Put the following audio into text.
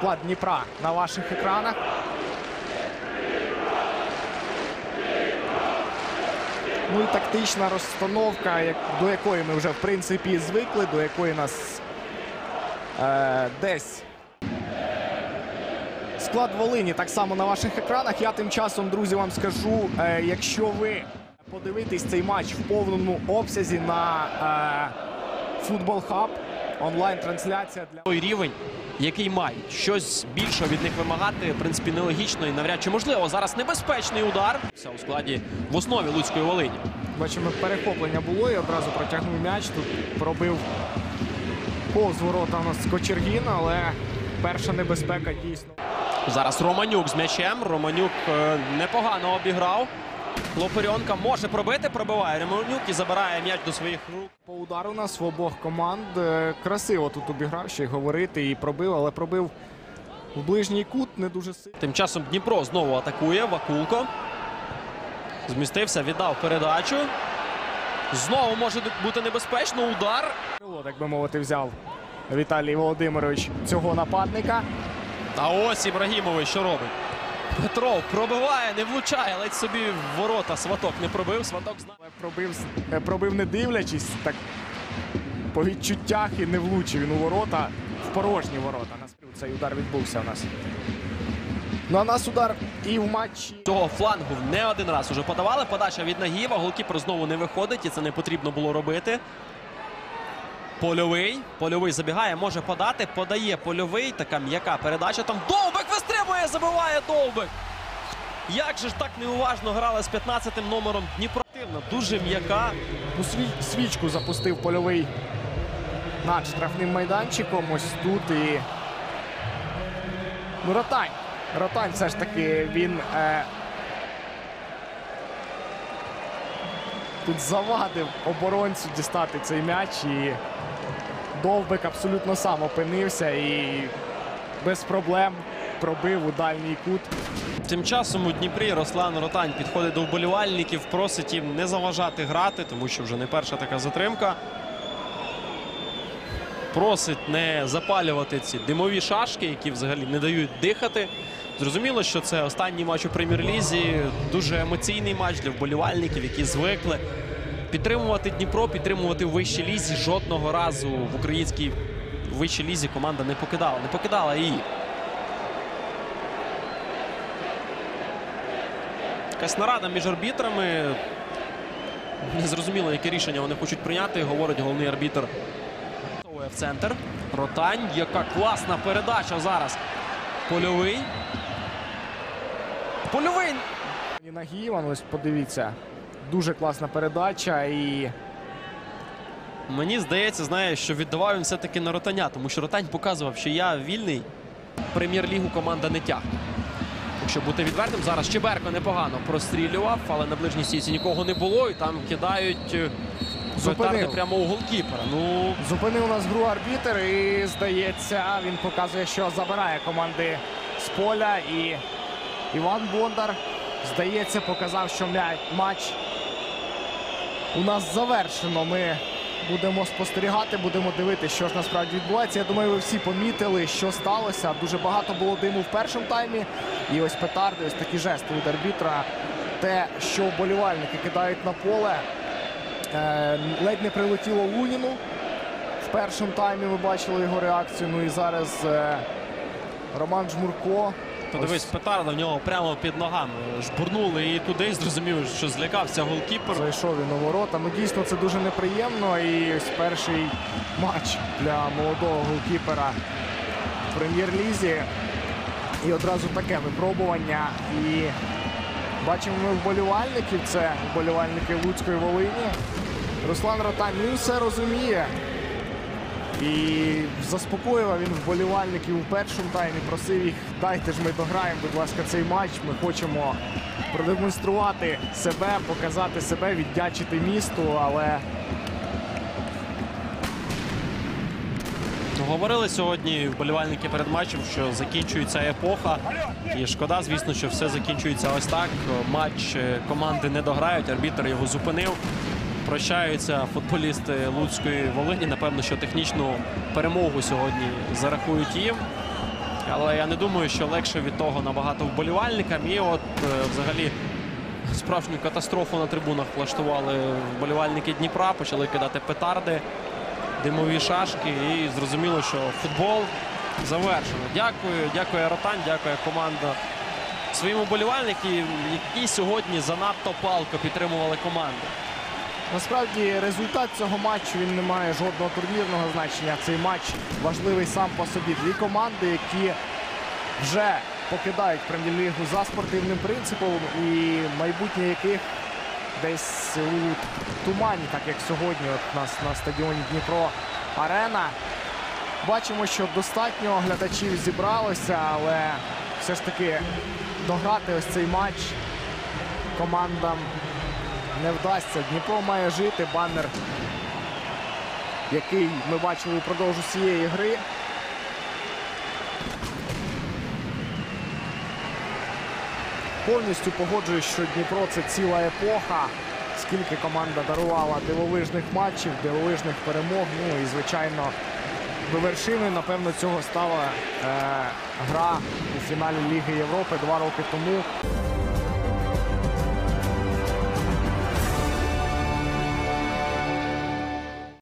склад Дніпра на ваших екранах. Ну і тактична розстановка, до якої ми вже в принципі звикли, до якої нас е, десь склад Волині так само на ваших екранах. Я тим часом, друзі, вам скажу, е, якщо ви подивитесь цей матч в повному обсязі на е, Футбол Хаб, онлайн-трансляція для. той рівень, який мають. Щось більшого від них вимагати, в принципі, нелогічно і навряд чи можливо. Зараз небезпечний удар. Все у складі в основі Луцької Волині. Бачимо, перехоплення було і одразу протягнув м'яч. Тут пробив повз ворота у нас Кочергін, але перша небезпека дійсно. Зараз Романюк з м'ячем. Романюк е, непогано обіграв. Лоперьонка може пробити, пробиває Романюк і забирає м'яч до своїх рук. По удару нас в обох команд е, красиво тут обіграв, ще й говорити і пробив, але пробив в ближній кут не дуже сильно. Тим часом Дніпро знову атакує. Вакулко. Змістився, віддав передачу. Знову може бути небезпечно. Удар. Так би мовити, взяв Віталій Володимирович цього нападника. Та ось Ібрагімович що робить. Петров пробиває, не влучає, ледь собі в ворота сваток не пробив. Сваток знає. Пробив, е, пробив не дивлячись, так по відчуттях і не влучив він у ворота в порожні ворота. Цей удар відбувся у нас. Ну а нас удар і в матчі. Цього флангу не один раз уже подавали. Подача від Нагієва. Голкіпер знову не виходить, і це не потрібно було робити. Польовий. Польовий забігає, може подати. Подає польовий. Така м'яка передача. Там Довбик вистрибує, забиває Довбик. Як же ж так неуважно грали з 15-м номером Дніпро. Дуже м'яка. Сві- свічку запустив польовий над штрафним майданчиком. Ось тут і. Ну, Ротань. Ротань все ж таки він. Е... Тут завадив оборонцю дістати цей м'яч і Довбик абсолютно сам опинився і без проблем пробив у дальній кут. Тим часом у Дніпрі Руслан Ротань підходить до вболівальників, просить їм не заважати грати, тому що вже не перша така затримка. Просить не запалювати ці димові шашки, які взагалі не дають дихати. Зрозуміло, що це останній матч у прем'єр-лізі, дуже емоційний матч для вболівальників, які звикли підтримувати Дніпро, підтримувати у вищій лізі. Жодного разу в українській вищій лізі команда не покидала. Не покидала її. Якась нарада між арбітрами. Незрозуміло, яке рішення вони хочуть прийняти, говорить головний арбітр. В центр. Ротань. Яка класна передача зараз. Польовий. Польовий. Ну, ось подивіться. Дуже класна передача і. Мені здається, знає, що віддавав він все-таки на ротаня, тому що ротань показував, що я вільний. Прем'єр-лігу команда не тягне. Якщо бути відвертим, зараз Чеберко непогано прострілював, але на ближній стійці нікого не було. І там кидають е, Зупинив. прямо у голкіпера. Ну, Зупинив нас гру арбітер і, здається, він показує, що забирає команди з поля. І Іван Бондар, здається, показав, що матч у нас завершено. Ми будемо спостерігати, будемо дивитися, що ж насправді відбувається. Я думаю, ви всі помітили, що сталося. Дуже багато було диму в першому таймі. І ось петарди, ось такі жести від арбітра. Те, що вболівальники кидають на поле. Е, ледь не прилетіло Луніну. В першому таймі ви бачили його реакцію. Ну і зараз е, Роман Жмурко. Подивись, петарда в нього прямо під ногами. Жбурнули і туди і зрозумів, що злякався голкіпер. Зайшов він у ворота. Ну дійсно це дуже неприємно. І ось перший матч для молодого голкіпера в прем'єр-лізі. І одразу таке випробування. І бачимо ми вболівальників. Це вболівальники Луцької Волині. Руслан Ротань він все розуміє. І заспокоював він вболівальників у першому таймі. Просив їх, дайте ж ми дограємо, будь ласка, цей матч. Ми хочемо продемонструвати себе, показати себе, віддячити місту, але Говорили сьогодні вболівальники перед матчем, що закінчується епоха. І шкода, звісно, що все закінчується ось так. Матч е, команди не дограють, арбітр його зупинив. Прощаються футболісти Луцької Волині. Напевно, що технічну перемогу сьогодні зарахують їм. Але я не думаю, що легше від того набагато вболівальникам. І от е, взагалі справжню катастрофу на трибунах влаштували вболівальники Дніпра, почали кидати петарди, димові шашки. І зрозуміло, що футбол завершено. Дякую, дякую Ротань, дякую команда своїм вболівальникам, які сьогодні занадто палко підтримували команду. Насправді результат цього матчу він не має жодного турнірного значення. Цей матч важливий сам по собі. Дві команди, які вже покидають прем'єр-лігу за спортивним принципом, і майбутнє яких десь у тумані, так як сьогодні, от нас на стадіоні Дніпро Арена. Бачимо, що достатньо глядачів зібралося, але все ж таки дограти ось цей матч командам не вдасться. Дніпро має жити. Баннер, який ми бачили упродовж усієї гри. Повністю погоджуюсь, що Дніпро це ціла епоха. Скільки команда дарувала дивовижних матчів, дивовижних перемог. Ну і звичайно, вершиною, напевно, цього стала е, гра у фіналі Ліги Європи два роки тому.